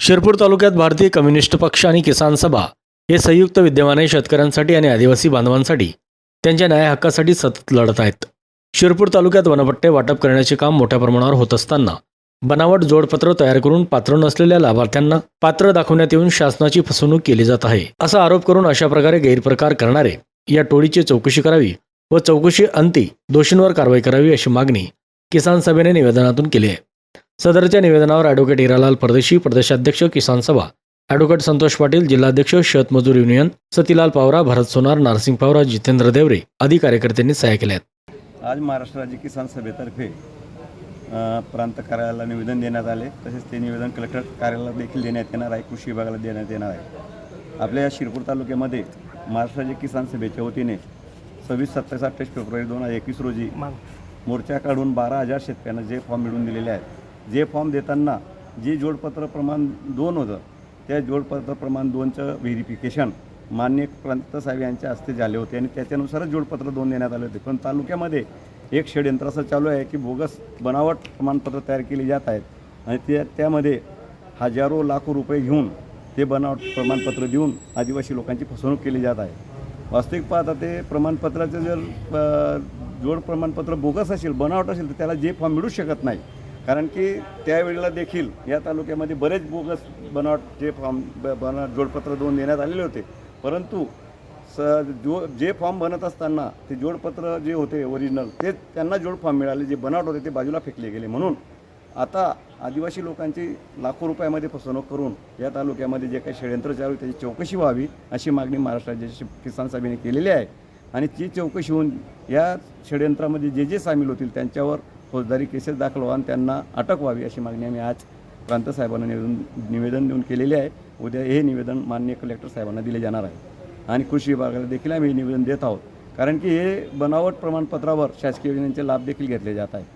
शिरपूर तालुक्यात भारतीय कम्युनिस्ट पक्ष आणि किसान सभा हे संयुक्त विद्यमाने शेतकऱ्यांसाठी आणि आदिवासी बांधवांसाठी. त्यांच्या न्याय हक्कासाठी सतत लढत आहेत. शिरपूर तालुक्यात वनपट्टे वाटप करण्याचे काम मोठ्या प्रमाणावर होत असताना बनावट जोडपत्र तयार करून पात्र नसलेल्या लाभार्थ्यांना पात्र दाखवण्यात येऊन शासनाची फसवणूक केली जात आहे. असा आरोप करून अशा प्रकारे गैरप्रकार करणारे या टोळीची चौकशी करावी व चौकशी अंती दोषींवर कारवाई करावी अशी मागणी किसान सभेने निवेदनातून केली आहे. सदरच्या निवेदनावर ॲडव्होकेट हिरालाल परदेशी प्रदेशाध्यक्ष किसान सभा. ॲडव्होकेट संतोष पाटील जिल्हाध्यक्ष शेतमजूर युनियन सतीलाल पावरा भरत सोनार नारसिंग पावरा जितेंद्र देवरे आदी कार्यकर्त्यांनी सह्या केल्या आहेत आज महाराष्ट्र राज्य किसान सभेतर्फे प्रांत कार्यालयाला निवेदन देण्यात आले. तसेच ते निवेदन कलेक्टर कार्यालयाला देखील देण्यात येणार आहे. कृषी विभागाला देण्यात येणार आहे. आपल्या या शिरपूर तालुक्यामध्ये महाराष्ट्र राज्य किसान सभेच्या वतीने सव्वीस सत्तावीस अठ्ठावीस फेब्रुवारी दोन हजार एकवीस रोजी मोर्चा काढून बारा हजार शेतकऱ्यांना जे फॉर्म मिळवून दिलेले आहेत जे फॉर्म देताना जे जोडपत्र प्रमाण दोन होतं त्या जोडपत्र प्रमाण दोनचं व्हेरिफिकेशन मान्य प्रांत साहेब यांच्या हस्ते झाले होते आणि त्याच्यानुसारच जोडपत्र दोन देण्यात आले होते. पण तालुक्यामध्ये एक षडयंत्र असं चालू आहे की बोगस बनावट प्रमाणपत्र तयार केली जात आहेत आणि त्या त्यामध्ये हजारो लाखो रुपये घेऊन ते बनावट प्रमाणपत्र देऊन आदिवासी लोकांची फसवणूक केली जात आहे. वास्तविक पाहता ते प्रमाणपत्राचं जर जोड प्रमाणपत्र बोगस असेल बनावट असेल तर त्याला जे फॉर्म मिळू शकत नाही. कारण की त्यावेळेला देखील या तालुक्यामध्ये बरेच बोगस बनावट जे फॉर्म ब- बनावट जोडपत्र दोन देण्यात आलेले होते. परंतु स जो जे फॉर्म बनत असताना ते जोडपत्र जे होते ओरिजिनल ते त्यांना जोड फॉर्म मिळाले जे बनावट होते ते बाजूला फेकले गेले. म्हणून आता आदिवासी लोकांची लाखो रुपयामध्ये फसवणूक करून या तालुक्यामध्ये जे काही षडयंत्र चालू त्याची चौकशी व्हावी अशी मागणी महाराष्ट्र राज्याची किसान सभेने केलेली आहे. आणि ती चौकशी होऊन या षडयंत्रामध्ये जे जे सामील होतील त्यांच्यावर फौजदारी केसेस दाखल व्हा आणि त्यांना अटक व्हावी अशी मागणी आम्ही आज प्रांत साहेबांना निवेदन निवेदन देऊन केलेले आहे. उद्या हे निवेदन मान्य कलेक्टर साहेबांना दिले जाणार आहे. आणि कृषी विभागाला देखील आम्ही हे निवेदन देत आहोत. कारण की हे बनावट प्रमाणपत्रावर शासकीय योजनांचे लाभ देखील घेतले जात आहेत.